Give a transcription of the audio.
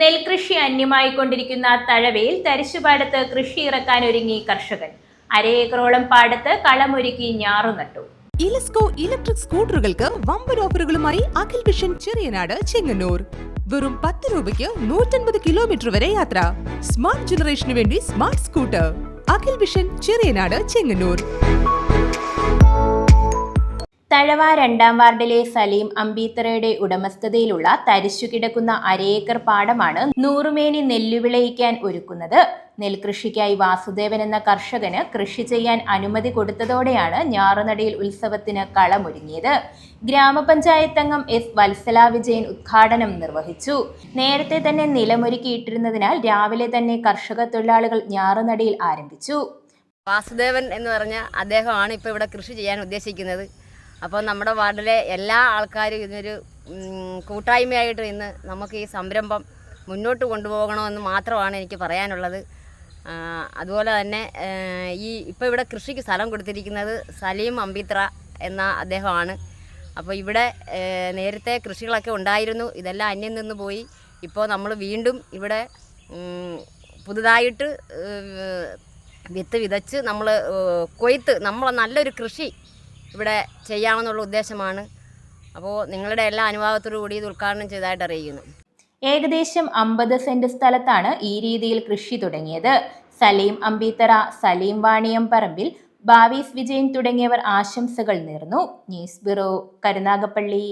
നെൽകൃഷി അന്യമായിക്കൊണ്ടിരിക്കുന്ന തഴവയിൽ തരിശുപാടത്ത് കൃഷി ഇറക്കാൻ ഒരുങ്ങി കർഷകൻ. അരയേക്കറോളം പാടത്ത് കളമൊരുക്കി ഞാറു നട്ടു. ഇലസ്കോ ഇലക്ട്രിക് സ്കൂട്ടറുകൾക്ക് വമ്പൻ ഓഫറുകളുമായി അഖിൽ വിഷൻ ചെറിയനാട് ചെങ്ങന്നൂർ. വെറും പത്ത് രൂപയ്ക്ക് നൂറ്റൻപത് കിലോമീറ്റർ വരെ യാത്ര. സ്മാർട്ട് ജനറേഷന് വേണ്ടി smart scooter. Akhil vision Cheriyanad Chengannur. Thazhava രണ്ടാം വാർഡിലെ സലീം അമ്പീത്തറയുടെ ഉടമസ്ഥതയിലുള്ള തരിശു കിടക്കുന്ന അരയേക്കർ പാടമാണ് നൂറുമേനി നെല്ലുവിളയിക്കാൻ ഒരുക്കുന്നത്. നെൽകൃഷിക്കായി വാസുദേവൻ എന്ന കർഷകന് കൃഷി ചെയ്യാൻ അനുമതി കൊടുത്തതോടെയാണ് ഞാറുനടയിൽ ഉത്സവത്തിന് കളമൊരുങ്ങിയത്. ഗ്രാമപഞ്ചായത്ത് അംഗം എസ് വത്സല വിജയൻ ഉദ്ഘാടനം നിർവഹിച്ചു. നേരത്തെ തന്നെ നിലമൊരുക്കിയിട്ടിരുന്നതിനാൽ രാവിലെ തന്നെ കർഷക തൊഴിലാളികൾ ഞാറുനടയിൽ ആരംഭിച്ചു. വാസുദേവൻ എന്ന് പറഞ്ഞ അദ്ദേഹമാണ് ഇപ്പോൾ ഇവിടെ കൃഷി ചെയ്യാൻ ഉദ്ദേശിക്കുന്നത്. അപ്പോൾ നമ്മുടെ വാർഡിലെ എല്ലാ ആൾക്കാരും ഇതിനൊരു കൂട്ടായ്മയായിട്ട് ഇന്ന് നമുക്ക് ഈ സംരംഭം മുന്നോട്ട് കൊണ്ടുപോകണമെന്ന് മാത്രമാണ് എനിക്ക് പറയാനുള്ളത്. അതുപോലെ തന്നെ ഈ ഇപ്പോൾ ഇവിടെ കൃഷിക്ക് സ്ഥലം കൊടുത്തിരിക്കുന്നത് സലീം അമ്പിത്ര എന്ന അദ്ദേഹമാണ്. അപ്പോൾ ഇവിടെ നേരത്തെ കൃഷികളൊക്കെ ഉണ്ടായിരുന്നു. ഇതെല്ലാം അന്യം നിന്ന് പോയി. ഇപ്പോൾ നമ്മൾ വീണ്ടും ഇവിടെ പുതുതായിട്ട് വിത്ത് വിതച്ച് നമ്മൾ കൊയ്ത്ത് നമ്മൾ നല്ലൊരു കൃഷി ഇവിടെ ചെയ്യാമെന്നുള്ള ഉദ്ദേശമാണ്. അപ്പോൾ നിങ്ങളുടെ എല്ലാ അനുഭാവത്തോടു കൂടി ഇത് ഉദ്ഘാടനം ചെയ്തതായിട്ട് അറിയിക്കുന്നു ഏകദേശം അമ്പത് സെന്റ് സ്ഥലത്താണ് ഈ രീതിയിൽ കൃഷി തുടങ്ങിയത്. സലീം അമ്പീത്തറ സലീം വാണിയം പറമ്പിൽ ബാവീസ് വിജയൻ തുടങ്ങിയവർ ആശംസകൾ നേർന്നു. News bureau Karunagappally.